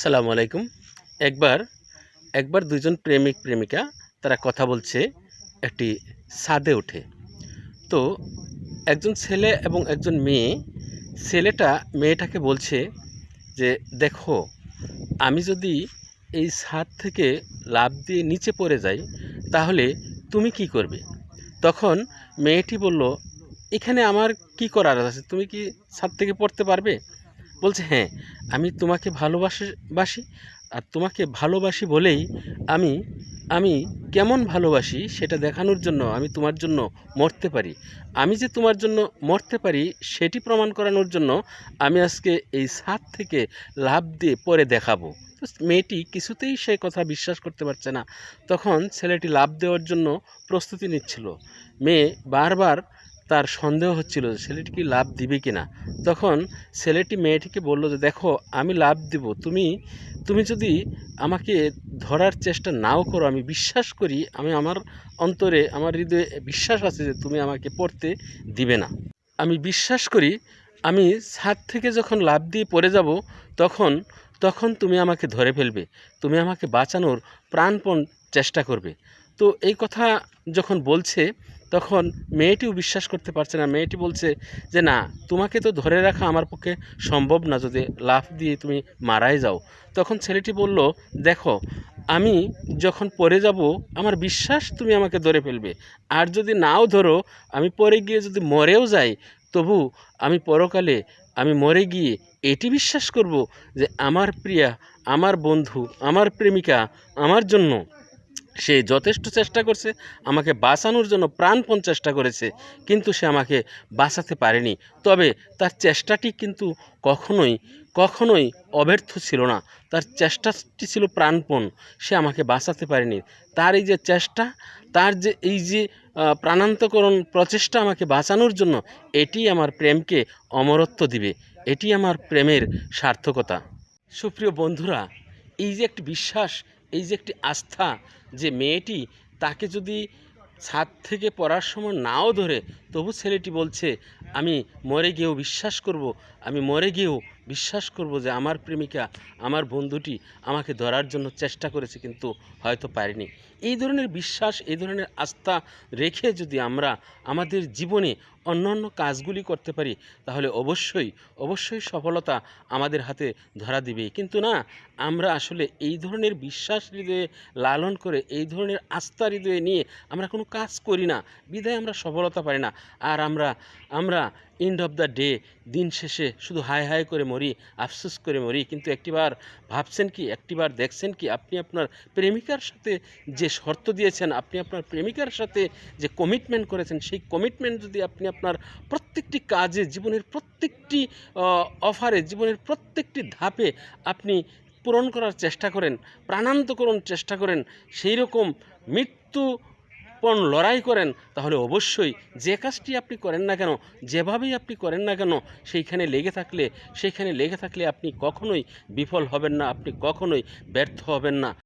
সালামু আলাইকুম। একবার একবার দুজন প্রেমিক, প্রেমিকা, তারা কথা বলছে, একটি ছাদে উঠে তো, একজন ছেলে এবং একজন মেয়ে, ছেলেটা, মেয়েটাকে বলছে যে, দেখো, আমি যদি এই ছাদ থেকে লাফ দিয়ে নিচে পড়ে যাই, তাহলে তুমি কি করবে? তখন মেয়েটি বলল, এখানে আমার কি করার আছে? তুমি কি ছাদ থেকে পড়তে পারবে? বলছে হ্যাঁ আমি তোমাকে ভালোবাসি, বাসি, আর তোমাকে ভালোবাসি বলেই আমি আমি কেমন ভালোবাসি সেটা দেখানোর জন্য আমি তোমার জন্য মরতে পারি। আমি যে তোমার জন্য মরতে পারি সেটি প্রমাণ করানোর জন্য আমি আজকে এই ছাদ থেকে লাভ দিয়ে পরে দেখাবো। তো মেয়েটি কিছুতেই সে কথা বিশ্বাস করতে পারছে না। তখন ছেলেটি লাভ দেওয়ার জন্য প্রস্তুতি নিচ্ছিল। মেয়ে বারবার তার সন্দেহ হচ্ছিল যে ছেলেটি কি লাভ দিবে কি না তখন ছেলেটি মেয়েটিকে বলল যে, দেখো, আমি লাভ দিব। তুমি তুমি যদি আমাকে ধরার চেষ্টা নাও করো, আমি বিশ্বাস করি, আমি আমার অন্তরে, আমার হৃদয়ে বিশ্বাস আছে যে তুমি আমাকে পড়তে দিবে না। আমি বিশ্বাস করি, আমি ছাদ থেকে যখন লাভ দিয়ে পড়ে যাব, তখন তখন তুমি আমাকে ধরে ফেলবে। তুমি আমাকে বাঁচানোর প্রাণপণ চেষ্টা করবে। তো এই কথা যখন বলছে তখন মেয়েটিও বিশ্বাস করতে পারছে না। মেয়েটি বলছে যে, না, তোমাকে তো ধরে রাখা আমার পক্ষে সম্ভব না। যদি লাফ দিয়ে তুমি মারাই যাও। তখন ছেলেটি বলল, দেখো, আমি যখন পরে যাব, আমার বিশ্বাস তুমি আমাকে ধরে ফেলবে। আর যদি নাও ধরো, আমি পরে গিয়ে যদি মরেও যাই, তবু আমি পরকালে আমি মরে গিয়ে এটি বিশ্বাস করব যে, আমার প্রিয়া, আমার বন্ধু, আমার প্রেমিকা, আমার জন্য সে যথেষ্ট চেষ্টা করছে, আমাকে বাঁচানোর জন্য প্রাণপণ চেষ্টা করেছে, কিন্তু সে আমাকে বাঁচাতে পারেনি। তবে তার চেষ্টাটি কিন্তু কখনোই কখনোই অব্যর্থ ছিল না। তার চেষ্টাটি ছিল প্রাণপণ, সে আমাকে বাঁচাতে পারেনি। তার এই যে চেষ্টা, তার যে এই যে প্রাণান্তকরণ প্রচেষ্টা আমাকে বাঁচানোর জন্য, এটি আমার প্রেমকে অমরত্ব দিবে। এটি আমার প্রেমের সার্থকতা। সুপ্রিয় বন্ধুরা, এই যে একটি বিশ্বাস, এই যে একটি আস্থা যে মেয়েটি তাকে যদি ছাদ থেকে পড়ার সময় নাও ধরে, তবু ছেলেটি বলছে, আমি মরে গিয়েও বিশ্বাস করব, আমি মরে গিয়েও বিশ্বাস করব যে আমার প্রেমিকা, আমার বন্ধুটি আমাকে ধরার জন্য চেষ্টা করেছে কিন্তু হয়তো পারিনি। এই ধরনের বিশ্বাস, এই ধরনের আস্থা রেখে যদি আমরা আমাদের জীবনে অন্যান্য কাজগুলি করতে পারি, তাহলে অবশ্যই অবশ্যই সফলতা আমাদের হাতে ধরা দিবে। কিন্তু না, আমরা আসলে এই ধরনের বিশ্বাস হৃদয়ে লালন করে, এই ধরনের আস্থা হৃদয়ে নিয়ে আমরা কোনো কাজ করি না। বিধায় আমরা সফলতা পাই না। আর আমরা আমরা এন্ড অফ দ্য ডে দিন শেষে শুধু হাই হাই করে মরি, আফসোস করে মরি, কিন্তু একটিবার ভাবছেন কি, একটিবার দেখছেন কি, আপনি আপনার প্রেমিকার সাথে যে শর্ত দিয়েছেন, আপনি আপনার প্রেমিকার সাথে যে কমিটমেন্ট করেছেন, সেই কমিটমেন্ট যদি আপনি আপনার প্রত্যেকটি কাজে, জীবনের প্রত্যেকটি অফারে জীবনের প্রত্যেকটি ধাপে আপনি পূরণ করার চেষ্টা করেন প্রাণান্তকরণ চেষ্টা করেন সেই রকম মৃত্যু পণ লড়াই করেন, তাহলে অবশ্যই যে কাজটি আপনি করেন না কেন, যেভাবেই আপনি করেন না কেন, সেইখানে লেগে থাকলে, সেইখানে লেগে থাকলে আপনি কখনোই বিফল হবেন না, আপনি কখনোই ব্যর্থ হবেন না।